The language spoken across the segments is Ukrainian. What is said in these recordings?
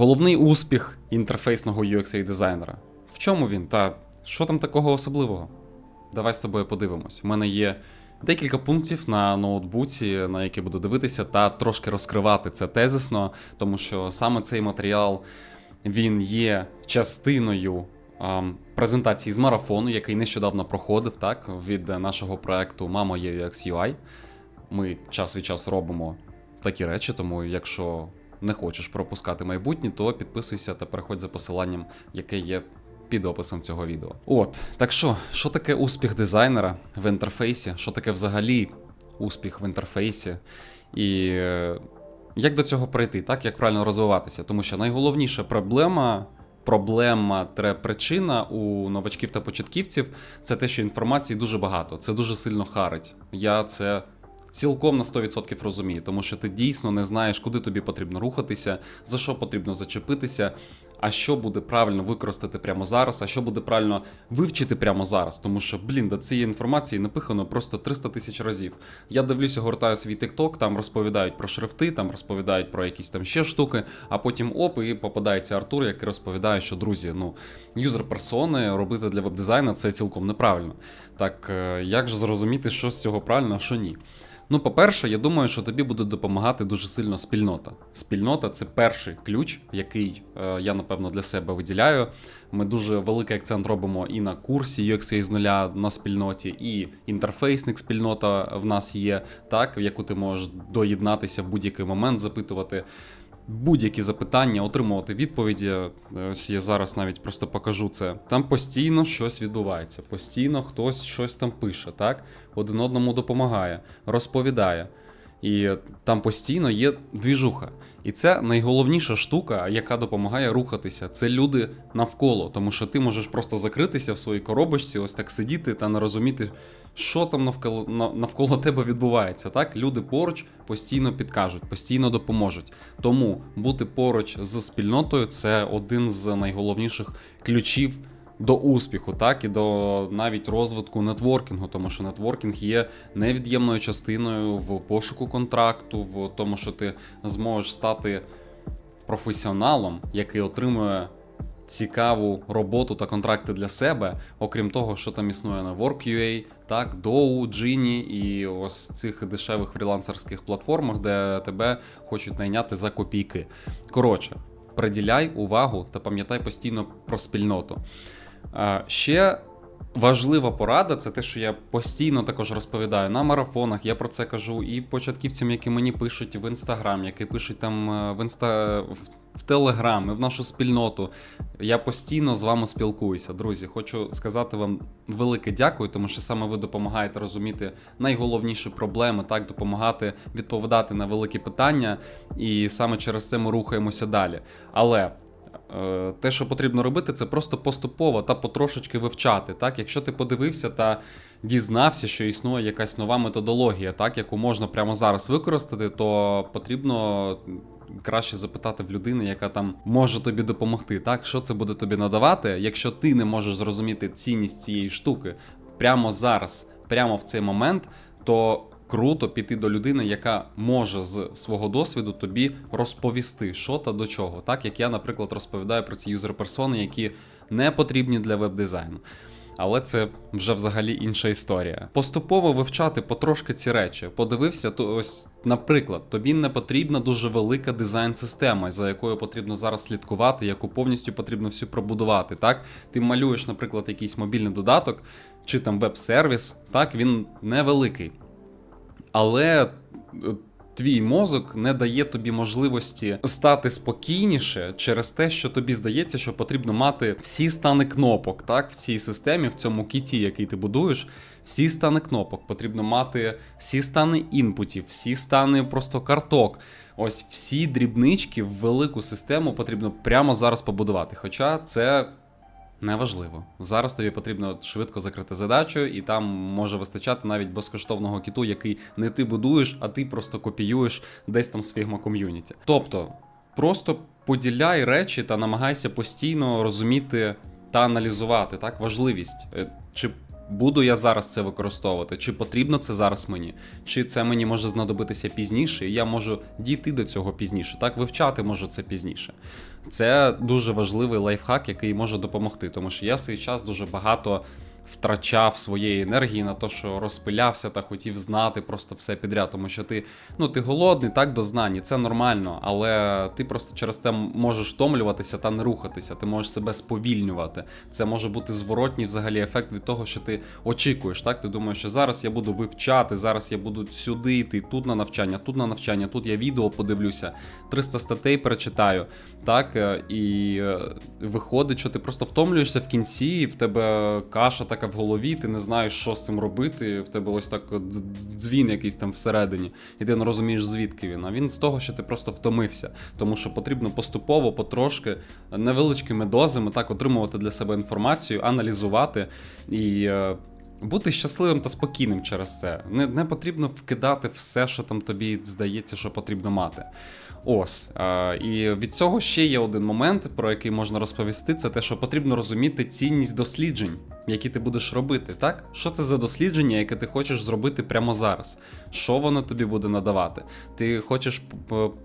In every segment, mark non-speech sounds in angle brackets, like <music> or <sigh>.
Головний успіх інтерфейсного UX дизайнера. В чому він? Та що там такого особливого? Давай з тобою подивимось. У мене є декілька пунктів на ноутбуці, на які буду дивитися, та трошки розкривати це тезисно, тому що саме цей матеріал він є частиною ам, презентації з марафону, який нещодавно проходив так, від нашого проекту Мама є UX UI. Ми час від часу робимо такі речі, тому якщо не хочеш пропускати майбутнє, то підписуйся та переходь за посиланням, яке є під описом цього відео. От, так що, що таке успіх дизайнера в інтерфейсі? Що таке взагалі успіх в інтерфейсі? І е, як до цього прийти, так? Як правильно розвиватися? Тому що найголовніша проблема. Проблема тре причина у новачків та початківців це те, що інформації дуже багато. Це дуже сильно харить. Я це цілком на 100% розумію, тому що ти дійсно не знаєш, куди тобі потрібно рухатися, за що потрібно зачепитися, а що буде правильно використати прямо зараз, а що буде правильно вивчити прямо зараз. Тому що, блін, до цієї інформації напихано просто 300 тисяч разів. Я дивлюся, гортаю свій TikTok, там розповідають про шрифти, там розповідають про якісь там ще штуки, а потім оп, і попадається Артур, який розповідає, що друзі, ну, юзер персони робити для веб-дизайну це цілком неправильно. Так е, як же зрозуміти, що з цього правильно, а що ні? Ну, по-перше, я думаю, що тобі буде допомагати дуже сильно спільнота. Спільнота це перший ключ, який е, я напевно для себе виділяю. Ми дуже великий акцент робимо і на курсі UX з нуля на спільноті, і інтерфейсник спільнота в нас є, так, в яку ти можеш доєднатися в будь-який момент, запитувати. Будь-які запитання, отримувати відповіді. Ось я зараз навіть просто покажу це. Там постійно щось відбувається, постійно хтось щось там пише, так? Один одному допомагає, розповідає. І там постійно є двіжуха. І це найголовніша штука, яка допомагає рухатися. Це люди навколо, тому що ти можеш просто закритися в своїй коробочці, ось так сидіти та не розуміти, що там навколо навколо тебе відбувається. Так, люди поруч постійно підкажуть, постійно допоможуть. Тому бути поруч з спільнотою це один з найголовніших ключів. До успіху, так і до навіть розвитку нетворкінгу, тому що нетворкінг є невід'ємною частиною в пошуку контракту, в тому, що ти зможеш стати професіоналом, який отримує цікаву роботу та контракти для себе, окрім того, що там існує на Work.ua, так, Dow, Gini і ось цих дешевих фрілансерських платформах, де тебе хочуть найняти за копійки. Коротше, приділяй увагу та пам'ятай постійно про спільноту. Ще важлива порада це те, що я постійно також розповідаю на марафонах. Я про це кажу і початківцям, які мені пишуть в інстаграм, які пишуть там е, в інста в, Телеграм, і в нашу спільноту. Я постійно з вами спілкуюся. Друзі, хочу сказати вам велике дякую, тому що саме ви допомагаєте розуміти найголовніші проблеми, так допомагати відповідати на великі питання, і саме через це ми рухаємося далі. Але Те, що потрібно робити, це просто поступово та потрошечки вивчати. Так? Якщо ти подивився та дізнався, що існує якась нова методологія, так, яку можна прямо зараз використати, то потрібно краще запитати в людини, яка там може тобі допомогти. Так? Що це буде тобі надавати, якщо ти не можеш зрозуміти цінність цієї штуки прямо зараз, прямо в цей момент, то круто піти до людини, яка може з свого досвіду тобі розповісти, що та до чого. Так як я, наприклад, розповідаю про ці юзер-персони, які не потрібні для веб-дизайну. Але це вже взагалі інша історія. Поступово вивчати потрошки ці речі. Подивився, то ось, наприклад, тобі не потрібна дуже велика дизайн-система, за якою потрібно зараз слідкувати, яку повністю потрібно всю пробудувати. Так, ти малюєш, наприклад, якийсь мобільний додаток чи там веб-сервіс, так він невеликий. Але е, твій мозок не дає тобі можливості стати спокійніше через те, що тобі здається, що потрібно мати всі стани кнопок, так, в цій системі, в цьому кіті, який ти будуєш. Всі стани кнопок, потрібно мати всі стани інпутів, всі стани просто карток. Ось всі дрібнички в велику систему потрібно прямо зараз побудувати. Хоча це Неважливо. Зараз тобі потрібно швидко закрити задачу, і там може вистачати навіть безкоштовного кіту, який не ти будуєш, а ти просто копіюєш десь там з Figma ком'юніті. Тобто, просто поділяй речі та намагайся постійно розуміти та аналізувати так важливість. Е, Чи буду я зараз це використовувати, чи потрібно це зараз мені, чи це мені може знадобитися пізніше, і я можу дійти до цього пізніше, так? Вивчати можу це пізніше. Це дуже важливий лайфхак, який може допомогти, тому що я в свій час дуже багато втрачав своєї енергії на те, що розпилявся та хотів знати просто все підряд, тому що ти ну ти голодний, так до знань, і це нормально, але ти просто через це можеш втомлюватися та не рухатися. Ти можеш себе сповільнювати. Це може бути зворотній взагалі ефект від того, що ти очікуєш. Так, ти думаєш, що зараз я буду вивчати, зараз я буду сюди йти, тут на навчання, тут на навчання, тут я відео подивлюся, 300 статей перечитаю. Так, е, і е, виходить, що ти просто втомлюєшся в кінці, і в тебе каша така в голові, ти не знаєш, що з цим робити. В тебе ось так дзвін якийсь там всередині, і ти не розумієш, звідки він. А він з того, що ти просто втомився. Тому що потрібно поступово, потрошки, невеличкими дозами так отримувати для себе інформацію, аналізувати і. е, Бути щасливим та спокійним через це. Не, не потрібно вкидати все, що там тобі здається, що потрібно мати. Ось. Е, і від цього ще є один момент, про який можна розповісти: це те, що потрібно розуміти цінність досліджень, які ти будеш робити. Так? Що це за дослідження, яке ти хочеш зробити прямо зараз? Що воно тобі буде надавати? Ти хочеш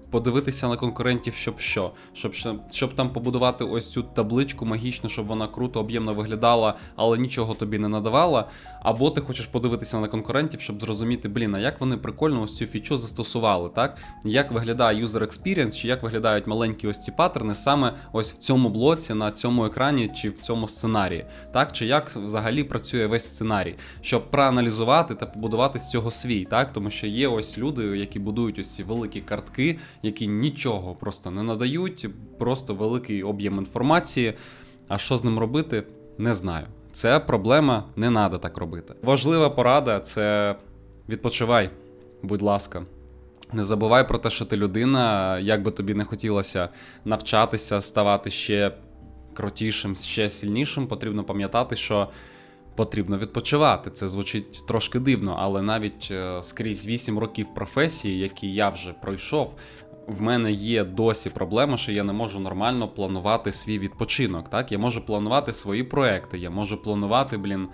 подивитися на конкурентів, щоб що? Щоб, щоб там побудувати ось цю табличку магічну, щоб вона круто, об'ємно виглядала, але нічого тобі не надавала. Або ти хочеш подивитися на конкурентів, щоб зрозуміти, блін, а як вони прикольно ось цю фічу застосували, так? Як виглядає user experience, чи як виглядають маленькі ось ці паттерни саме ось в цьому блоці, на цьому екрані, чи в цьому сценарії, так? Чи як взагалі працює весь сценарій, щоб проаналізувати та побудувати з цього свій, так? Тому що є ось люди, які будують ось ці великі картки, які нічого просто не надають, просто великий об'єм інформації. А що з ним робити, не знаю. Це проблема, не треба так робити. Важлива порада це відпочивай, будь ласка. Не забувай про те, що ти людина, як би тобі не хотілося навчатися, ставати ще крутішим, ще сильнішим, потрібно пам'ятати, що потрібно відпочивати. Це звучить трошки дивно, але навіть е, скрізь 8 років професії, які я вже пройшов, в мене є досі проблема, що я не можу нормально планувати свій відпочинок. Так, я можу планувати свої проекти, я можу планувати, блін.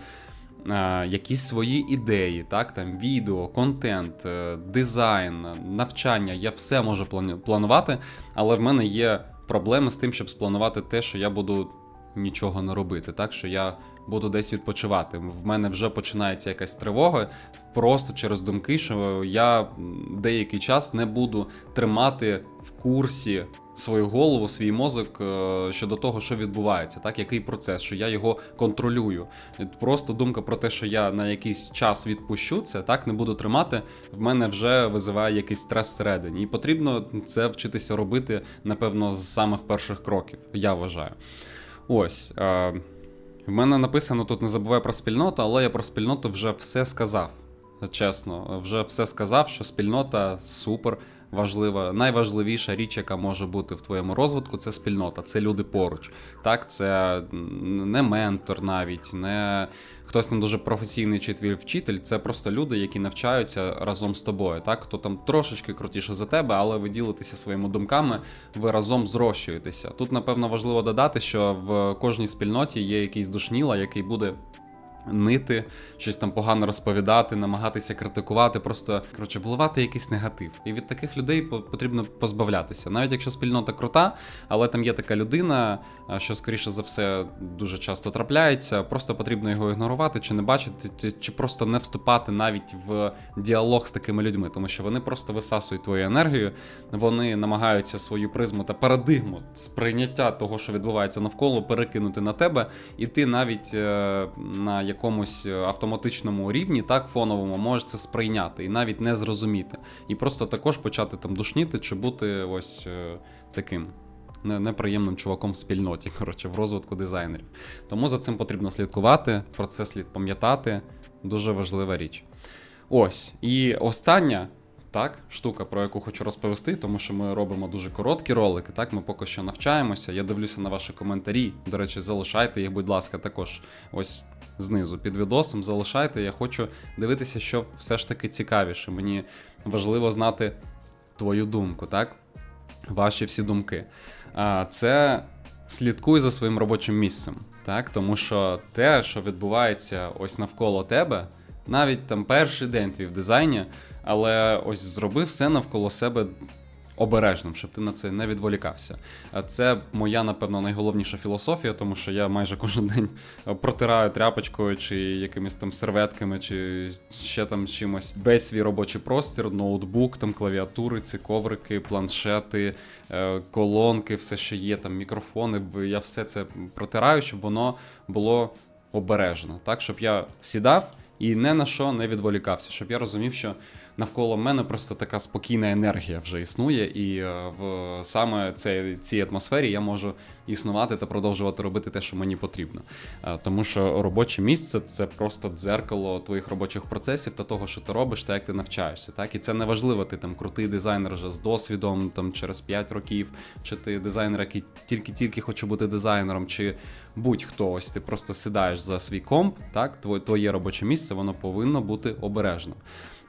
е, Якісь свої ідеї, так, там відео, контент, е, дизайн, навчання, я все можу планувати, але в мене є проблеми з тим, щоб спланувати те, що я буду нічого не робити, так що я буду десь відпочивати. В мене вже починається якась тривога, просто через думки, що я деякий час не буду тримати в курсі свою голову, свій мозок е, щодо того, що відбувається, так, який процес, що я його контролюю. Просто думка про те, що я на якийсь час відпущу це, так не буду тримати, в мене вже визиває якийсь стрес всередині. І потрібно це вчитися робити, напевно, з самих перших кроків, я вважаю. Ось. Е, в мене написано тут не забувай про спільноту, але я про спільноту вже все сказав. Чесно, вже все сказав, що спільнота супер важлива. Найважливіша річ, яка може бути в твоєму розвитку, це спільнота, це люди поруч. Так, це не ментор навіть, не хтось не дуже професійний чи твій вчитель. Це просто люди, які навчаються разом з тобою. Так, хто там трошечки крутіше за тебе, але ви ділитеся своїми думками, ви разом зрощуєтеся. Тут, напевно, важливо додати, що в кожній спільноті є якийсь душніла, який буде нити, щось там погано розповідати, намагатися критикувати, просто коротше, вливати якийсь негатив. І від таких людей потрібно позбавлятися. Навіть якщо спільнота крута, але там є така людина, що скоріше за все дуже часто трапляється, просто потрібно його ігнорувати, чи не бачити, чи- просто не вступати навіть в діалог з такими людьми, тому що вони просто висасують твою енергію, вони намагаються свою призму та парадигму сприйняття того, що відбувається навколо, перекинути на тебе, і ти навіть е, на якомусь е, автоматичному рівні, так фоновому, можеш це сприйняти і навіть не зрозуміти. І просто також почати там душніти чи бути ось е, таким. Неприємним чуваком в спільноті, <laughs> коротше, в розвитку дизайнерів. Тому за цим потрібно слідкувати, про це слід пам'ятати. Дуже важлива річ. Ось. І остання так, штука, про яку хочу розповісти, тому що ми робимо дуже короткі ролики. Так, ми поки що навчаємося. Я дивлюся на ваші коментарі. До речі, залишайте їх, будь ласка, також ось знизу під відосом. Залишайте. Я хочу дивитися, що все ж таки цікавіше. Мені важливо знати твою думку, так? Ваші всі думки. А, Це слідкуй за своїм робочим місцем, так? Тому що те, що відбувається ось навколо тебе, навіть там перший день твій в дизайні, але ось зроби все навколо себе обережним, щоб ти на це не відволікався. Це моя, напевно, найголовніша філософія, тому що я майже кожен день протираю тряпочкою чи якимись там серветками, чи ще там чимось. Весь свій робочий простір, ноутбук, там клавіатури, ці коврики, планшети, е, колонки, все, що є, там мікрофони. Я все це протираю, щоб воно було обережно, так, щоб я сідав. І не на що не відволікався, щоб я розумів, що навколо мене просто така спокійна енергія вже існує, і е, в саме цей, цій атмосфері я можу існувати та продовжувати робити те, що мені потрібно. Е, Тому що робоче місце це просто дзеркало твоїх робочих процесів та того, що ти робиш, та як ти навчаєшся. Так? І це не важливо, ти там крутий дизайнер вже з досвідом там через 5 років, чи ти дизайнер, який тільки-тільки хоче бути дизайнером, чи будь-хто ось ти просто сідаєш за свій комп, так, твоє, робоче місце, воно повинно бути обережно.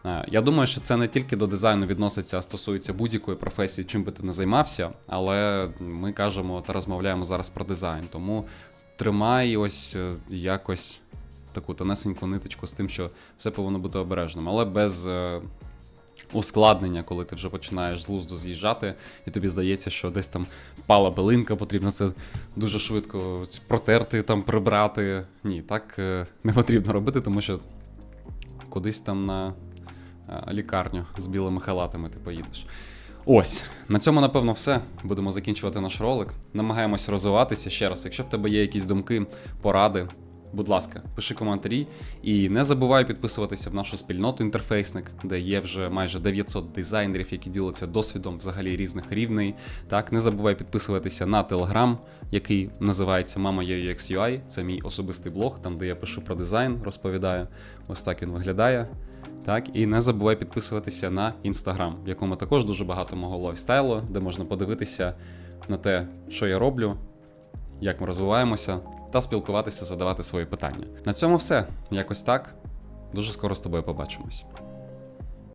Е, Я думаю, що це не тільки до дизайну відноситься, а стосується будь-якої професії, чим би ти не займався, але ми кажемо та розмовляємо зараз про дизайн. Тому тримай ось е, якось таку тонесеньку ниточку з тим, що все повинно бути обережним, але без е, ускладнення, коли ти вже починаєш з лузду з'їжджати, і тобі здається, що десь там впала билинка, потрібно це дуже швидко протерти, там прибрати. Ні, так не потрібно робити, тому що кудись там на лікарню з білими халатами ти поїдеш. Ось, на цьому, напевно, все. Будемо закінчувати наш ролик. Намагаємось розвиватися ще раз. Якщо в тебе є якісь думки, поради, будь ласка, пиши коментарі. І не забувай підписуватися в нашу спільноту інтерфейсник, де є вже майже 900 дизайнерів, які діляться досвідом взагалі різних рівней. Так, не забувай підписуватися на Telegram, який називається Мама UX. Це мій особистий блог, там де я пишу про дизайн, розповідаю. Ось так він виглядає. Так, і не забувай підписуватися на інстаграм, в якому також дуже багато мого лайфстайлу, де можна подивитися на те, що я роблю, як ми розвиваємося, та спілкуватися, задавати свої питання. На цьому все. Якось так. Дуже скоро з тобою побачимось.